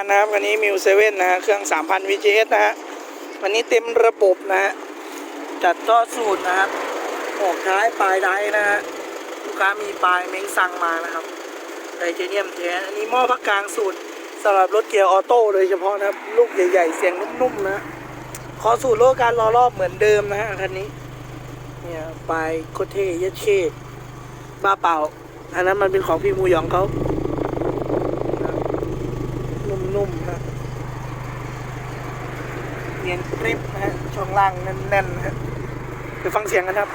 ารนะครับคันนี้มิวเซเว่นนะฮะเครื่อง 3,000 VGS นะฮะวันนี้เต็มระบบนะฮะจัดท่อสูตรนะครับ ออกท้ายปลายไดนะฮะลูกค้ามีปลายเม้งสั่งมานะครับไทเทเนียมแท้อันนี้หม้อพักกลางสูตรสำหรับรถเกียร์ออโต้โดยเฉพาะนะครับ ลูกใหญ่ๆ เสียงนุ่มๆนะขอสูตรโลกการรอรอบเหมือนเดิมนะฮะคันนี้เนี่ยปลายโคเทเยเช่บ้าเปล่าอันนั้นมันเป็นของพี่มูหยองเขา นุ่มนะเนียนกริบนะฮะช่องล่างแน่นๆนะฮะเดี๋ยวฟังเสียงกันครับ